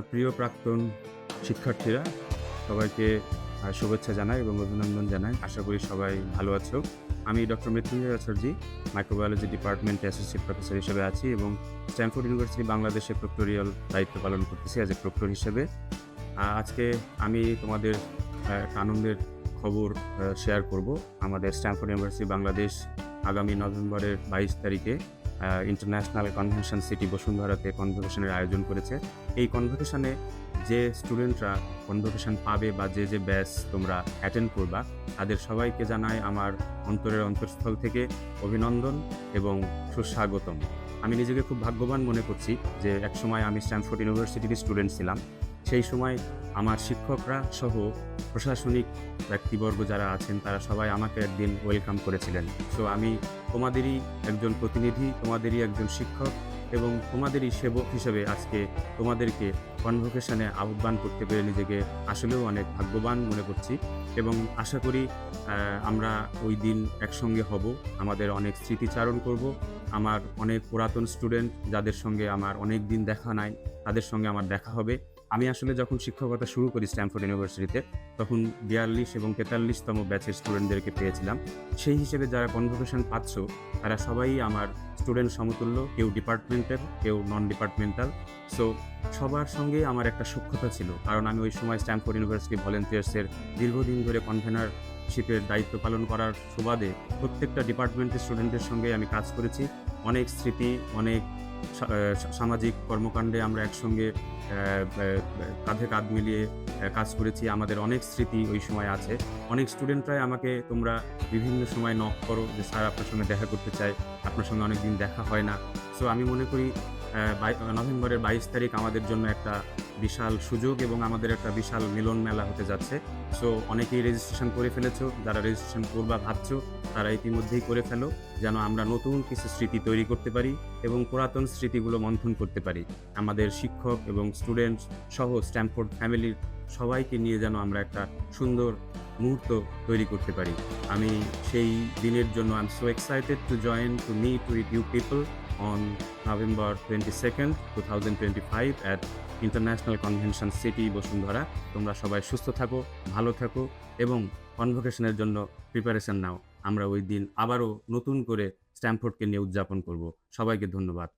আমার প্রিয় প্রাক্তন শিক্ষার্থীরা, সবাইকে শুভেচ্ছা জানাই এবং অভিনন্দন জানাই। আশা করি সবাই ভালো আছো। আমি ডক্টর মৃত্যুঞ্জয় আচার্যি মাইক্রোবায়োলজি ডিপার্টমেন্টে অ্যাসোসিয়েট প্রফেসর হিসেবে আছি এবং স্ট্যানফোর্ড ইউনিভার্সিটি বাংলাদেশে প্রক্টোরিয়াল দায়িত্ব পালন করতেছি অ্যাজ এ প্রক্টর হিসেবে। আজকে আমি তোমাদের আনন্দের খবর শেয়ার করব। আমাদের স্ট্যানফোর্ড ইউনিভার্সিটি বাংলাদেশ আগামী নভেম্বরের বাইশ তারিখে। ইন্টারন্যাশনাল কনভেনশন সিটি বসুন্ধরাতে কনভোকেশনের আয়োজন করেছে। এই কনভোকেশনে যে স্টুডেন্টরা কনভোকেশন পাবে বা যে যে ব্যাচ তোমরা অ্যাটেন্ড করবা, তাদের সবাইকে জানাই আমার অন্তরের অন্তঃস্থল থেকে অভিনন্দন এবং সুস্বাগতম। আমি নিজেকে খুব ভাগ্যবান মনে করছি যে একসময় আমি স্ট্যানফোর্ড ইউনিভার্সিটির স্টুডেন্ট ছিলাম। সেই সময় আমার শিক্ষকরা সহ প্রশাসনিক ব্যক্তিবর্গ যারা আছেন, তারা সবাই আমাকে একদিন ওয়েলকাম করেছিলেন। সো আমি তোমাদেরই একজন প্রতিনিধি, তোমাদেরই একজন শিক্ষক এবং তোমাদেরই সেবক হিসেবে আজকে তোমাদেরকে কনভোকেশনে আহ্বান করতে পেরে নিজেকে আসলেও অনেক ভাগ্যবান মনে করছি এবং আশা করি আমরা ওই দিন একসঙ্গে হব। আমাদের অনেক স্মৃতিচারণ করব। আমার অনেক পুরাতন স্টুডেন্ট যাদের সঙ্গে আমার অনেক দিন দেখা নাই, তাদের সঙ্গে আমার দেখা হবে। আমি আসলে যখন শিক্ষকতা শুরু করি স্ট্যানফোর্ড ইউনিভার্সিটিতে, তখন বিয়াল্লিশ এবং তেতাল্লিশতম ব্যাচের স্টুডেন্টদেরকে পেয়েছিলাম। সেই হিসেবে যারা কনভোকেশন পাচ্ছ, তারা সবাই আমার স্টুডেন্ট সমতুল্য, কেউ ডিপার্টমেন্টের কেউ নন ডিপার্টমেন্টাল সো সবার সঙ্গে আমার একটা সূক্ষ্মতা ছিল। কারণ আমি ওই সময় স্ট্যানফোর্ড ইউনিভার্সিটি ভলেন্টিয়ার্সের দীর্ঘদিন ধরে কনভেনারশিপের দায়িত্ব পালন করার সুবাদে প্রত্যেকটা ডিপার্টমেন্টের স্টুডেন্টের সঙ্গে আমি কাজ করেছি। অনেক স্মৃতি, অনেক সামাজিক কর্মকাণ্ডে আমরা একসঙ্গে কাঁধে কাঁধ মিলিয়ে কাজ করেছি। আমাদের অনেক স্মৃতি ওই সময় আছে। অনেক স্টুডেন্টরাই আমাকে তোমরা বিভিন্ন সময় নক করো যে, স্যার, আপনার সঙ্গে দেখা করতে চাই। আপনার সঙ্গে অনেক দিন দেখা হয় না। সো আমি মনে করি নভেম্বরের বাইশ তারিখ আমাদের জন্য একটা বিশাল সুযোগ এবং আমাদের একটা বিশাল মিলন মেলা হতে যাচ্ছে। সো অনেকেই রেজিস্ট্রেশন করে ফেলেছো, যারা রেজিস্ট্রেশন করবা ভাবছ, তারা ইতিমধ্যেই করে ফেলো, যেন আমরা নতুন কিছু স্মৃতি তৈরি করতে পারি এবং পুরাতন স্মৃতিগুলো মন্থন করতে পারি। আমাদের শিক্ষক এবং স্টুডেন্ট সহ স্ট্যানফোর্ড ফ্যামিলির সবাইকে নিয়ে যেন আমরা একটা সুন্দর মুহূর্ত তৈরি করতে পারি। আমি সেই দিনের জন্য I am so excited to join to meet with you people on November twenty second two thousand twenty five at international convention city Bashundhara. তোমরা সবাই সুস্থ থাকো, ভালো থাকো এবং কনভোকেশনের জন্য প্রিপারেশন নাও। আমরা ওই দিন আবারও নতুন করে স্ট্যাম্পফোর্ডকে নিয়ে উদযাপন করব। সবাইকে ধন্যবাদ।